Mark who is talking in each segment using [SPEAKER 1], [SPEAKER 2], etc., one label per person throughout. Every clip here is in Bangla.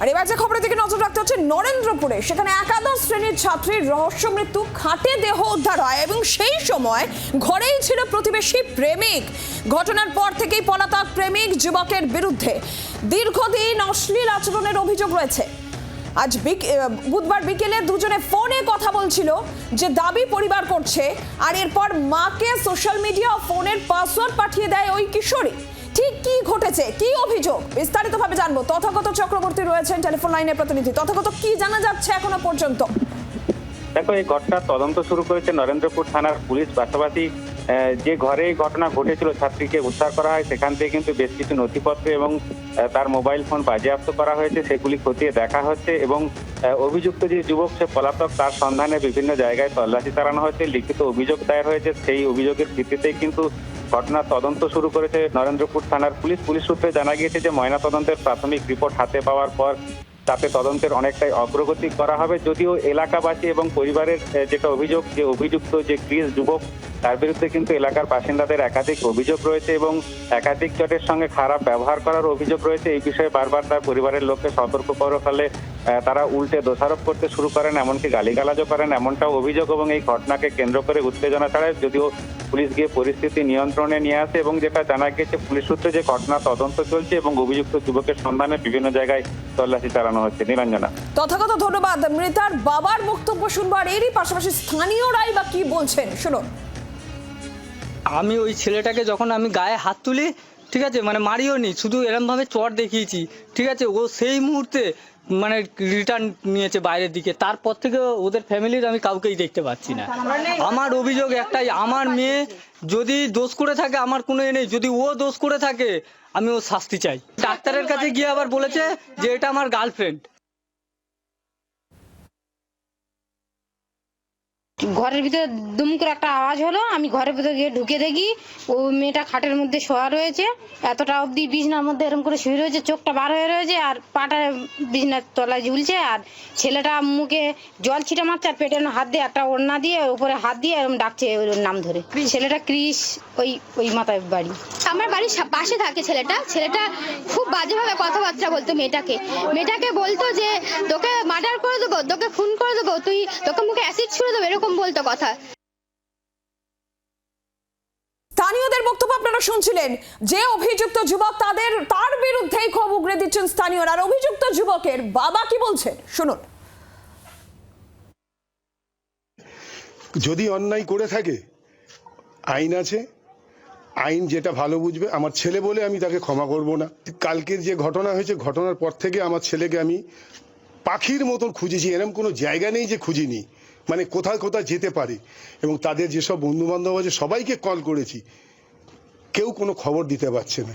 [SPEAKER 1] আর এবার যে খবরের দিকে নজর রাখতে হচ্ছে নরেন্দ্রপুরে, সেখানে একাদশ শ্রেণির ছাত্রীর রহস্য মৃত্যু, খাটে দেহ উদ্ধার হয় এবং সেই সময় ঘরেই ছিল প্রতিবেশী প্রেমিক। ঘটনার পর থেকেই পলাতক প্রেমিক যুবকের বিরুদ্ধে। দীর্ঘদিন অশ্লীল আচরণের অভিযোগ রয়েছে। আজ বুধবার বিকেলে দুজনে ফোনে কথা বলছিল যে দাবি পরিবার করছে, আর এরপর মাকে সোশ্যাল মিডিয়া ফোনের পাসওয়ার্ড পাঠিয়ে দেয় ওই কিশোরী। ঠিক কি ঘটেছে? কি অভিযোগ? বিস্তারিতভাবে জানব। তথাগত রয়েছেন টেলিফোন লাইনের প্রতিনিধি। তথাগত কি জানা যাচ্ছে এখনও পর্যন্ত?
[SPEAKER 2] দেখো, এই ঘটনার তদন্ত শুরু করেছে নরেন্দ্রপুর থানার পুলিশ পাশাপাশি যে ঘরে ঘটনা ঘটেছিল, ছাত্রীকে উদ্ধার করা হয়, সেখান থেকে কিন্তু বেশ কিছু নথিপত্র এবং তার মোবাইল ফোন বাজেয়াপ্ত করা হয়েছে, সেগুলি খতিয়ে দেখা হচ্ছে এবং অভিযুক্ত যে যুবক, সে পলাতক, তার সন্ধানে বিভিন্ন জায়গায় তল্লাশি চালানো হয়েছে লিখিত অভিযোগ দায়ের হয়েছে, সেই অভিযোগের ভিত্তিতেই কিন্তু ঘটনার তদন্ত শুরু করেছে নরেন্দ্রপুর থানার পুলিশ। পুলিশ সূত্রে জানা গিয়েছে যে ময়না তদন্তের প্রাথমিক রিপোর্ট হাতে পাওয়ার পর তাতে তদন্তের অনেকটাই অগ্রগতি করা হবে। যদিও এলাকাবাসী এবং পরিবারের যেটা অভিযোগ, যে অভিযুক্ত যে ক্রিস যুবক তার বিরুদ্ধে কিন্তু এলাকার বাসিন্দাদের একাধিক অভিযোগ রয়েছে এবং একাধিক জটের সঙ্গে খারাপ ব্যবহার করার অভিযোগ রয়েছে। এই বিষয়ে বারবার তার পরিবারের লোককে সতর্ক করার ফলে তারা উল্টে দোষারোপ করতে শুরু করেন, এমনকি গালিগালাজও করেন। এমনটাও অভিযোগ এবং এই ঘটনাকে কেন্দ্র করে উত্তেজনা ছাড়ায়। যদিও পুলিশ গিয়ে পরিস্থিতি নিয়ন্ত্রণে নিয়ে আসে এবং যেটা জানা গিয়েছে, পুলিশ সূত্রে যে ঘটনা তদন্ত চলছে এবং অভিযুক্ত যুবকের সন্ধানে বিভিন্ন জায়গায় তল্লাশি চালানো হচ্ছে। নিরঞ্জনা।
[SPEAKER 1] তথাগত ধন্যবাদ, মৃতার বাবার বক্তব্য শুনবার এরই পাশাপাশি স্থানীয়রাই বা কি বলছেন? শুনুন।
[SPEAKER 3] আমি ওই ছেলেটাকে যখন আমি গায়ে হাত তুলি, ঠিক আছে মানে মারিও নি, শুধু এরমভাবে চট দেখিয়েছি, ঠিক আছে, ও সেই মুহূর্তে মানে রিটার্ন নিয়েছে বাইরের দিকে, তারপর থেকে ওদের ফ্যামিলির আমি কাউকেই দেখতে পাচ্ছি না। আমার অভিযোগ একটাই, আমার মেয়ে যদি দোষ করে থাকে, আমার কোনো এ নেই, যদি ও দোষ করে থাকে, আমি ও শাস্তি চাই। ডাক্তারের কাছে গিয়ে আবার বলেছে যে এটা আমার গার্লফ্রেন্ড
[SPEAKER 4] ঘরের ভিতরে দুম করে একটা আওয়াজ হলো, আমি ঘরের ভিতরে গিয়ে ঢুকে দেখি ও মেয়েটা খাটের মধ্যে শোয়া রয়েছে। এতটা অবধি বিছনার মধ্যে এরকম করে শুয়ে রয়েছে, চোখটা বার হয়ে রয়েছে, আর পাটা বিছনার তলায় ঝুলছে, আর ছেলেটা মুখে জল ছিটা মারছে, আর পেটের হাত দিয়ে একটা ওড়না দিয়ে, উপরে হাত দিয়ে এরকম ডাকছে ওর নাম ধরে। ছেলেটা ক্রিস ওই ওই মাথায় বাড়ি।
[SPEAKER 5] আমার বাড়ির পাশে থাকে ছেলেটা। ছেলেটা খুব বাজেভাবে কথাবার্তা বলতো মেয়েটাকে। মেয়েটাকে বলতো যে, তোকে মার্ডার করে দেবো, তোকে খুন করে দেবো, তুই তোকে মুখে অ্যাসিড ছুড়ে দেবো, এরকম বলতো। কথা।
[SPEAKER 1] স্থানীয়দের বক্তব্য আপনারা শুনছিলেন যে অভিযুক্ত যুবক তাদের তার বিরুদ্ধেই ক্ষোভ উগরে দিচ্ছেন স্থানীয়রা। আর অভিযুক্ত যুবকের বাবা কি বলছেন? শুনুন।
[SPEAKER 6] যদি অন্যায় করে থাকে আইন আছে আইন যেটা ভালো বুঝবে আমার ছেলে বলে আমি তাকে ক্ষমা করব না। কালকের যে ঘটনা হয়েছে ঘটনার পর থেকে আমার ছেলেকে আমি পাখির মতন খুঁজেছি এরকম কোনো জায়গা নেই যে খুঁজিনি। মানে কোথায় কোথায় যেতে পারে। এবং তাদের যেসব বন্ধু বান্ধব আছে, সবাইকে কল করেছি। কেউ কোনো খবর দিতে পারছে না।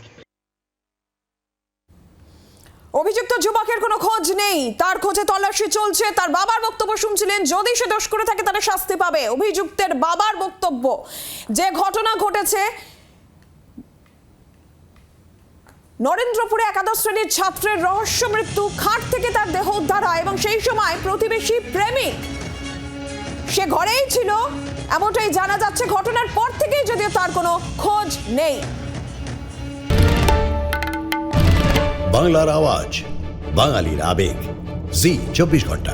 [SPEAKER 1] অভিযুক্ত যুবকের কোনো খোঁজ নেই। তার খোঁজে তল্লাশি চলছে। তার বাবার বক্তব্য শুনছিলেন। যদি সে দোষ করে থাকে তাহলে শাস্তি পাবে। অভিযুক্তের বাবার বক্তব্য। যে ঘটনা ঘটেছে, নরেন্দ্রপুরে একাদশ শ্রেণির ছাত্রের রহস্য মৃত্যু, খাট থেকে তার দেহ উদ্ধার হয় এবং সেই সময় প্রতিবেশী প্রেমিক সে ঘরেই ছিল। এমনটাই জানা যাচ্ছে ঘটনার পর থেকেই যদিও তার কোনো খোঁজ নেই।
[SPEAKER 7] বাংলার আওয়াজ, বাঙালির আবেগ। জি, চব্বিশ ঘণ্টা।